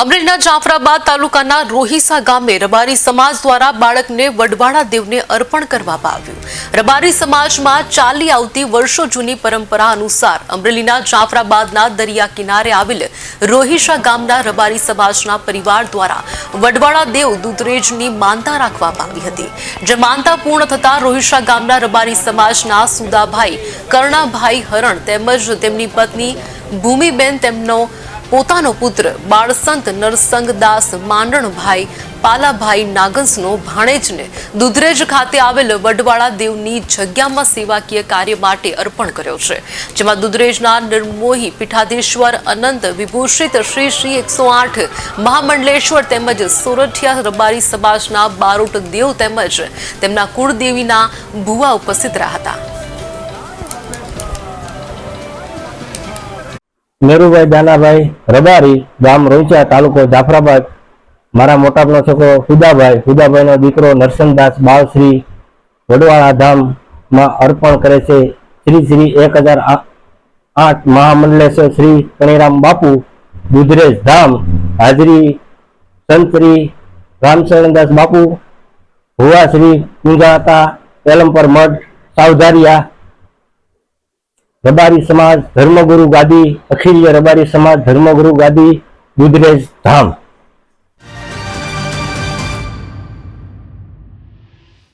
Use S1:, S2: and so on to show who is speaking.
S1: અમરેલીના જાફરાબાદ તાલુકાના રોહિસા ગામે રબારી સમાજ દ્વારા બાળકને વડવાળા દેવને અર્પણ કરવામાં આવ્યું. રબારી સમાજમાં ચાલી આવતી વર્ષો જૂની પરંપરા અનુસાર અમરેલીના જાફરાબાદના દરિયા કિનારે આવેલ રોહિસા ગામના રબારી સમાજના પરિવાર દ્વારા વડવાળા દેવ દૂધરેજની માનતા રાખવામાં આવી હતી. જે માનતા પૂર્ણ થતા રોહિસા ગામના રબારી સમાજના સુદાભાઈ, કર્ણાભાઈ હરણ તેમજ તેમની પત્ની ભૂમિબેન તેમનો પોતાનો પુત્ર બાળસંત નરસંગદાસ માંડણભાઈ પાલાભાઈ નાગંસનો ભાણેજને દુધરેજ ખાતે આવેલ વડવાળા દેવની જગ્યામાં સેવાકીય કાર્ય માટે અર્પણ કર્યો છે, જેમાં દુધરેજના નિર્મોહી પીઠાધીશ્વર અનંત વિભૂષિત શ્રી શ્રી એકસો આઠ મહામંડલેશ્વર તેમજ સોરઠિયા રબારી સમાજના બારોટ દેવ તેમજ તેમના કુળદેવીના ભુવા ઉપસ્થિત રહ્યા હતા.
S2: મેરુભાઈ દાનાભાઈ રબારી ગામ રોઈચા તાલુકો જાફરાબાદ. મારા મોટાપનો છોકરો ફુદાભાઈ. ફુદાભાઈનો દીકરો નરસંગદાસ બાવશ્રી વડવાળા ધામમાં અર્પણ કરે છે. શ્રી શ્રી એક હજાર આઠ મહામંડલેશ્વર શ્રી કણીરામ બાપુ દુધરેજ ધામ. હાજરી સંત શ્રી રામચરણદાસ બાપુ, ભુવા શ્રી કુંજાતા પેલમપર મઠ સાવધારિયા રબારી સમાજ ધર્મગુરુ ગાદી અખિલ્ય રબારી સમાજ ધર્મગુરુ ગાદી દુધરેજ ધામ.